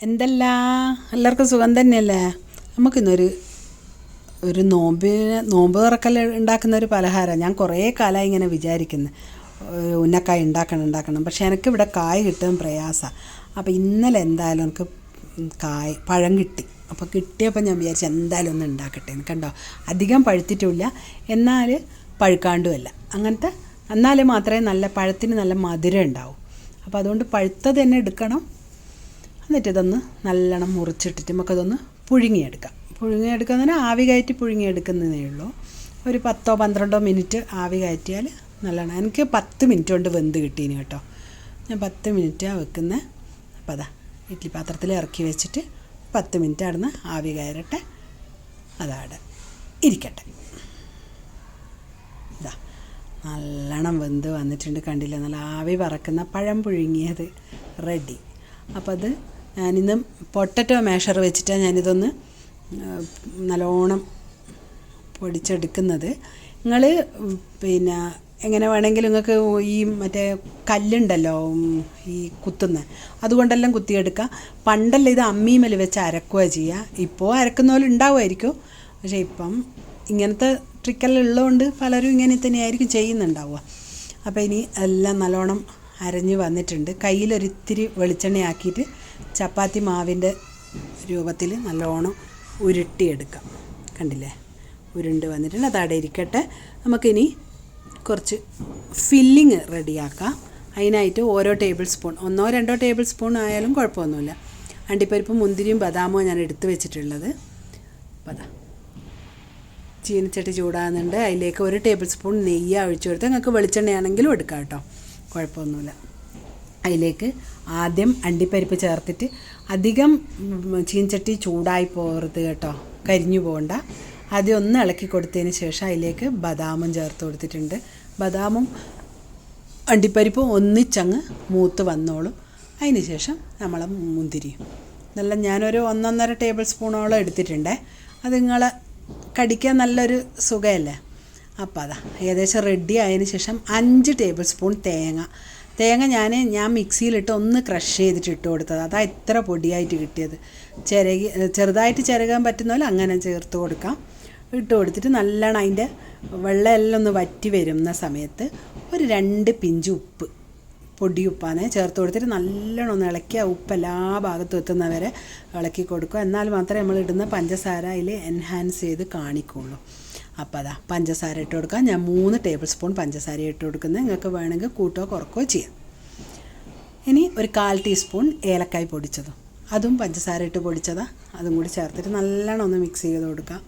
എന്തല്ല? എല്ലാവർക്കും സുഖം തന്നെയല്ലേ? നമുക്കിന്നൊരു ഒരു നോമ്പിന് നോമ്പ് തുറക്കൽ ഉണ്ടാക്കുന്ന ഒരു പലഹാരം. ഞാൻ കുറേ കാലമായി ഇങ്ങനെ വിചാരിക്കുന്നു. ഏഹ് ഉന്നക്കായ ഉണ്ടാക്കണം ഉണ്ടാക്കണം. പക്ഷേ എനിക്ക് ഇവിടെ കായ് കിട്ടാൻ പ്രയാസമാണ് അപ്പോൾ ഇന്നലെ എന്തായാലും എനിക്ക് കായ പഴം കിട്ടി. അപ്പോൾ കിട്ടിയപ്പോൾ ഞാൻ വിചാരിച്ചു എന്തായാലും ഒന്ന് ഉണ്ടാക്കട്ടെ എന്ന്. കണ്ടോ? അധികം പഴുത്തിട്ടില്ല. എന്നാൽ പഴുക്കാണ്ടുമല്ല അങ്ങനത്തെ എന്നാൽ മാത്രമേ നല്ല പഴത്തിന് നല്ല മധുരം ഉണ്ടാവും. അപ്പോൾ അതുകൊണ്ട് പഴുത്തത് തന്നെ എടുക്കണം. എന്നിട്ട് ഇതൊന്ന് നല്ലോണം മുറിച്ചിട്ടിട്ട് നമുക്കതൊന്ന് പുഴുങ്ങിയെടുക്കാം. പുഴുങ്ങിയെടുക്കുക എന്ന് പറഞ്ഞാൽ ആവി കയറ്റി പുഴുങ്ങിയെടുക്കുന്നതേ ഉള്ളൂ. ഒരു പത്തോ പന്ത്രണ്ടോ മിനിറ്റ് ആവി കയറ്റിയാൽ നല്ലോണം. എനിക്ക് പത്ത് മിനിറ്റ് കൊണ്ട് വെന്ത് കിട്ടീന് കേട്ടോ. ഞാൻ പത്ത് മിനിറ്റാണ് വെക്കുന്നത് അപ്പോൾ അതാ ഇഡ്ഡലി പാത്രത്തിൽ ഇറക്കി വെച്ചിട്ട് പത്ത് മിനിറ്റ് അവിടുന്ന് ആവി കയറട്ടെ. അതവിടെ ഇരിക്കട്ടെ. ഇതാ നല്ലോണം വെന്ത് വന്നിട്ടുണ്ട് കണ്ടില്ല? നല്ല ആവി പറക്കുന്ന പഴം പുഴുങ്ങിയത്. റെഡി. അപ്പോൾ അത് ഞാനിന്ന് പൊട്ടറ്റോ മേഷർ വെച്ചിട്ടാണ് ഞാനിതൊന്ന് നല്ലോണം പൊടിച്ചെടുക്കുന്നത്. നിങ്ങൾ പിന്നെ എങ്ങനെ വേണമെങ്കിലും നിങ്ങൾക്ക് ഈ മറ്റേ കല്ലുണ്ടല്ലോ ഈ കുത്തുന്ന അതുകൊണ്ടെല്ലാം കുത്തിയെടുക്കാം. പണ്ടല്ല ഇത് അമ്മീമൽ വെച്ച് അരക്കുക ചെയ്യുക ഇപ്പോൾ അരക്കുന്ന പോലെ ഉണ്ടാവുമായിരിക്കും. പക്ഷേ ഇപ്പം ഇങ്ങനത്തെ ട്രിക്കെല്ലാം ഉള്ളതുകൊണ്ട് പലരും ഇങ്ങനെ തന്നെയായിരിക്കും ചെയ്യുന്നുണ്ടാവുക. അപ്പോൾ ഇനി എല്ലാം നല്ലോണം അരഞ്ഞ് വന്നിട്ടുണ്ട്. കയ്യിലൊരിത്തിരി വെളിച്ചെണ്ണയാക്കിയിട്ട് ചപ്പാത്തി മാവിന്റെ രൂപത്തിൽ നല്ലോണം ഉരുട്ടിയെടുക്കാം. കണ്ടില്ലേ? ഉരുണ്ട് വന്നിട്ടുണ്ട്. അത് അവിടെ ഇരിക്കട്ടെ. നമുക്കിനി കുറച്ച് ഫില്ലിങ് റെഡിയാക്കാം. അതിനായിട്ട് ഓരോ ടേബിൾ സ്പൂൺ. ഒന്നോ രണ്ടോ ടേബിൾ സ്പൂൺ ആയാലും കുഴപ്പമൊന്നുമില്ല. അണ്ടിപ്പരിപ്പും മുന്തിരിയും ബദാമോ ഞാൻ എടുത്ത് വെച്ചിട്ടുള്ളത്. ബദാം ചീനച്ചട്ടി ചൂടാകുന്നുണ്ട്. അതിലേക്ക് ഒരു ടേബിൾ സ്പൂൺ നെയ്യ് ഒഴിച്ചു കൊടുത്ത് നിങ്ങൾക്ക് വെളിച്ചെണ്ണയാണെങ്കിലും എടുക്കാം കേട്ടോ. കുഴപ്പമൊന്നുമില്ല. അതിലേക്ക് ആദ്യം അണ്ടിപ്പരിപ്പ് ചേർത്തിട്ട് അധികം ചീൻചട്ടി ചൂടായി പോകരുത് കേട്ടോ. കരിഞ്ഞു പോകണ്ട. ആദ്യം ഒന്ന് ഇളക്കി കൊടുത്തതിന് ശേഷം അതിലേക്ക് ബദാമും ചേർത്ത് കൊടുത്തിട്ടുണ്ട്. ബദാമും അണ്ടിപ്പരിപ്പും ഒന്നിച്ചങ്ങ് മൂത്ത് വന്നോളും. അതിന് ശേഷം നമ്മൾ മുന്തിരിയും. നല്ല ഞാനൊരു ഒന്നൊന്നര ടേബിൾ സ്പൂണോളം എടുത്തിട്ടുണ്ട്. അത് നിങ്ങൾ കടിക്കാൻ നല്ലൊരു സുഖമല്ലേ? അപ്പോൾ അതാ ഏകദേശം റെഡി ആയതിന് ശേഷം അഞ്ച് ടേബിൾ സ്പൂൺ തേങ്ങ. തേങ്ങ ഞാൻ ഞാൻ മിക്സിയിലിട്ട് ഒന്ന് ക്രഷ് ചെയ്തിട്ട് ഇട്ട് കൊടുത്തത്. അതാ ഇത്ര പൊടിയായിട്ട് കിട്ടിയത്. ചിരകി ചെറുതായിട്ട് ചിരകാൻ പറ്റുന്ന പോലെ അങ്ങനെ ചേർത്ത് കൊടുക്കാം. ഇട്ട് കൊടുത്തിട്ട് നല്ലോണം അതിന്റെ വെള്ളമെല്ലാം ഒന്ന് വറ്റി വരുന്ന സമയത്ത് ഒരു രണ്ട് പിഞ്ച് ഉപ്പ് പൊടി ഉപ്പാണ് ചേർത്ത് കൊടുത്തിട്ട് നല്ലോണം ഒന്ന് ഇളക്കി ആ ഉപ്പ് എല്ലാ ഭാഗത്തും എത്തുന്നവരെ ഇളക്കി കൊടുക്കുക. എന്നാൽ മാത്രമേ നമ്മൾ ഇടുന്ന പഞ്ചസാര അതിൽ എൻഹാൻസ് ചെയ്ത് കാണിക്കുള്ളൂ അപ്പോൾ അതാ പഞ്ചസാര ഇട്ട് കൊടുക്കാം. ഞാൻ മൂന്ന് ടേബിൾ സ്പൂൺ പഞ്ചസാര ഇട്ട് കൊടുക്കുന്നത്. നിങ്ങൾക്ക് വേണമെങ്കിൽ കൂട്ടോ കുറക്കോ ചെയ്യാം. ഇനി ഒരു കാൽ ടീസ്പൂൺ ഏലക്കായ് പൊടിച്ചതും. അതും പഞ്ചസാര ഇട്ട് പൊടിച്ചതാ. അതും കൂടി ചേർത്തിട്ട് നല്ലോണം ഒന്ന് മിക്സ് ചെയ്ത് കൊടുക്കാം.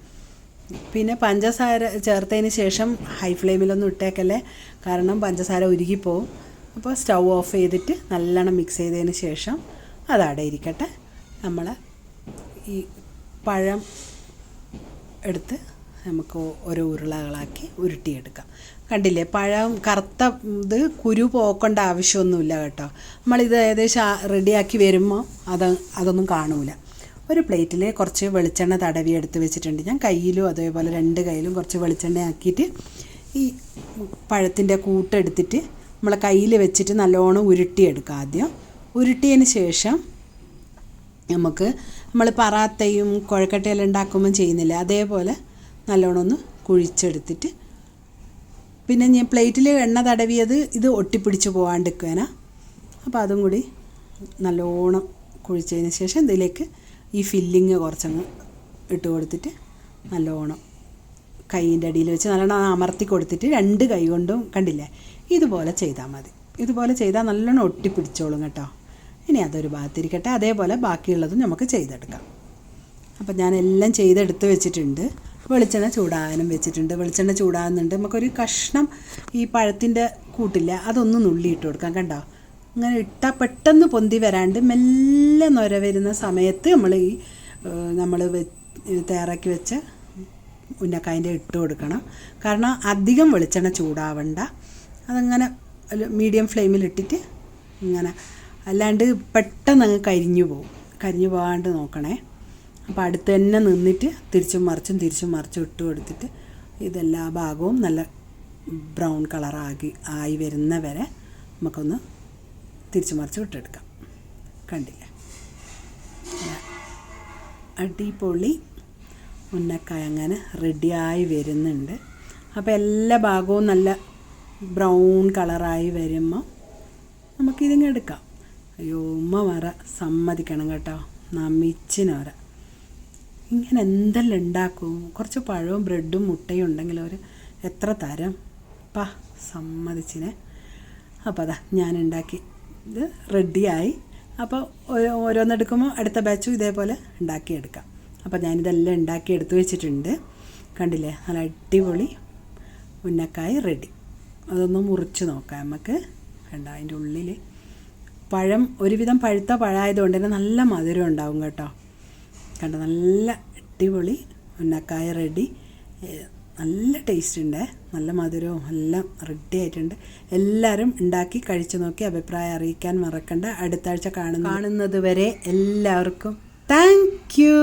പിന്നെ പഞ്ചസാര ചേർത്തതിന് ശേഷം ഹൈ ഫ്ലെയിമിലൊന്നും ഇട്ടേക്കല്ലേ? കാരണം പഞ്ചസാര ഉരുകിപ്പോവും. അപ്പോൾ സ്റ്റൗ ഓഫ് ചെയ്തിട്ട് നല്ലോണം മിക്സ് ചെയ്തതിന് ശേഷം അതവിടെ ഇരിക്കട്ടെ. നമ്മൾ ഈ പഴം എടുത്ത് നമുക്ക് ഓരോ ഉരുളകളാക്കി ഉരുട്ടിയെടുക്കാം. കണ്ടില്ലേ? പഴം കറുത്ത ഇത് കുരു പോക്കേണ്ട ആവശ്യമൊന്നുമില്ല കേട്ടോ. നമ്മളിത് ഏകദേശം റെഡിയാക്കി വരുമ്പോൾ അത് അതൊന്നും കാണൂല. ഒരു പ്ലേറ്റിൽ കുറച്ച് വെളിച്ചെണ്ണ തടവി എടുത്ത് വെച്ചിട്ടുണ്ട്. ഞാൻ കയ്യിലും അതേപോലെ രണ്ട് കയ്യിലും കുറച്ച് വെളിച്ചെണ്ണ ആക്കിയിട്ട് ഈ പഴത്തിന്റെ കൂട്ടെടുത്തിട്ട് നമ്മൾ കയ്യിൽ വെച്ചിട്ട് നല്ലോണം ഉരുട്ടിയെടുക്കുക ആദ്യം. ഉരുട്ടിയതിന് ശേഷം നമുക്ക് നമ്മൾ പറാത്തയും കുഴക്കട്ടയെല്ലാം ഉണ്ടാക്കുമ്പം ചെയ്യുന്നില്ല? അതേപോലെ നല്ലോണം ഒന്ന് കുഴിച്ചെടുത്തിട്ട് പിന്നെ ഞാൻ പ്ലേറ്റിൽ എണ്ണ തടവിയത് ഇത് ഒട്ടിപ്പിടിച്ച് പോകാണ്ടിരിക്കാനാ അപ്പോൾ അതും കൂടി നല്ലോണം കുഴിച്ചതിന് ശേഷം ഇതിലേക്ക് ഈ ഫില്ലിങ് കുറച്ചങ്ങ് ഇട്ട് കൊടുത്തിട്ട് നല്ലോണം കൈയിന്റെ അടിയിൽ വെച്ച് നല്ലോണം അമർത്തി കൊടുത്തിട്ട് രണ്ട് കൈ കൊണ്ടും കണ്ടില്ലേ? ഇതുപോലെ ചെയ്താൽ മതി. ഇതുപോലെ ചെയ്താൽ നല്ലോണം ഒട്ടിപ്പിടിച്ചോളും കേട്ടോ. ഇനി അതൊരു ഭാഗത്തിരിക്കട്ടെ. അതേപോലെ ബാക്കിയുള്ളതും നമുക്ക് ചെയ്തെടുക്കാം. അപ്പം ഞാൻ എല്ലാം ചെയ്തെടുത്ത് വെച്ചിട്ടുണ്ട്. വെളിച്ചെണ്ണ ചൂടാകാനും വെച്ചിട്ടുണ്ട്. വെളിച്ചെണ്ണ ചൂടാകുന്നുണ്ട്. നമുക്കൊരു കഷ്ണം ഈ പഴത്തിന്റെ കൂട്ടില്ല അതൊന്ന് നുള്ളിയിട്ട് കൊടുക്കാം കണ്ടോ? അങ്ങനെ ഇട്ടാൽ പെട്ടെന്ന് പൊന്തി വരാണ്ട് മെല്ലെ നൊര വരുന്ന സമയത്ത് നമ്മൾ ഈ നമ്മൾ തയ്യാറാക്കി വെച്ച ഉന്നക്കായന്റെ ഇട്ട് കൊടുക്കണം. കാരണം അധികം വെളിച്ചെണ്ണ ചൂടാവണ്ട. അതങ്ങനെ മീഡിയം ഫ്ലെയിമിൽ ഇട്ടിട്ട് ഇങ്ങനെ അല്ലാണ്ട് പെട്ടെന്ന് അങ്ങ് കരിഞ്ഞു പോകും കരിഞ്ഞു പോകാണ്ട് നോക്കണേ. അപ്പോൾ അടുത്ത് തന്നെ നിന്നിട്ട് തിരിച്ചും മറിച്ചും തിരിച്ചും മറിച്ചും ഇട്ട് കൊടുത്തിട്ട് ഇതെല്ലാ ഭാഗവും നല്ല ബ്രൗൺ കളറാക്കി ആയി വരുന്ന വരെ നമുക്കൊന്ന് തിരിച്ചു മറിച്ച് വിട്ടെടുക്കാം കണ്ടില്ലേ? അടിപൊളി ഉന്നക്കായ അങ്ങനെ റെഡിയായി വരുന്നുണ്ട്. അപ്പോൾ എല്ലാ ഭാഗവും നല്ല ബ്രൗൺ കളറായി വരുമ്പോൾ നമുക്കിതിങ്ങെടുക്കാം അയ്യോ ഉമ്മ വര സമ്മതിക്കണം കേട്ടോ. നമിച്ചിന് ഇങ്ങനെ എന്തെല്ലാം ഉണ്ടാക്കും? കുറച്ച് പഴവും ബ്രെഡും മുട്ടയും ഉണ്ടെങ്കിൽ ഒരു എത്ര തരം? പാ സമ്മതിച്ചിനെ. അപ്പോൾ അതാ ഞാൻ ഉണ്ടാക്കി. ഇത് റെഡിയായി അപ്പോൾ ഓരോ- ഓരോന്നെടുക്കുമ്പോൾ അടുത്ത ബാച്ചും ഇതേപോലെ ഉണ്ടാക്കിയെടുക്കാം. അപ്പോൾ ഞാനിതെല്ലാം ഉണ്ടാക്കി എടുത്തു വെച്ചിട്ടുണ്ട്. കണ്ടില്ലേ? നല്ല അടിപൊളി ഉന്നക്കായ റെഡി അതൊന്ന് മുറിച്ച് നോക്കാം നമുക്ക്. കണ്ട അതിന്റെ ഉള്ളിൽ പഴം ഒരുവിധം പഴുത്ത പഴമായതുകൊണ്ട് തന്നെ നല്ല മധുരം ഉണ്ടാവും കേട്ടോ. കണ്ട നല്ല അടിപൊളി ഉന്നക്കായ റെഡി. നല്ല ടേസ്റ്റ് ഉണ്ട് നല്ല മധുരവും എല്ലാം റെഡി ആയിട്ടുണ്ട്. എല്ലാവരും ഉണ്ടാക്കി കഴിച്ചു നോക്കി അഭിപ്രായം അറിയിക്കാൻ മറക്കണ്ട. അടുത്താഴ്ച കാണുന്ന കാണുന്നത് വരെ എല്ലാവർക്കും താങ്ക് യു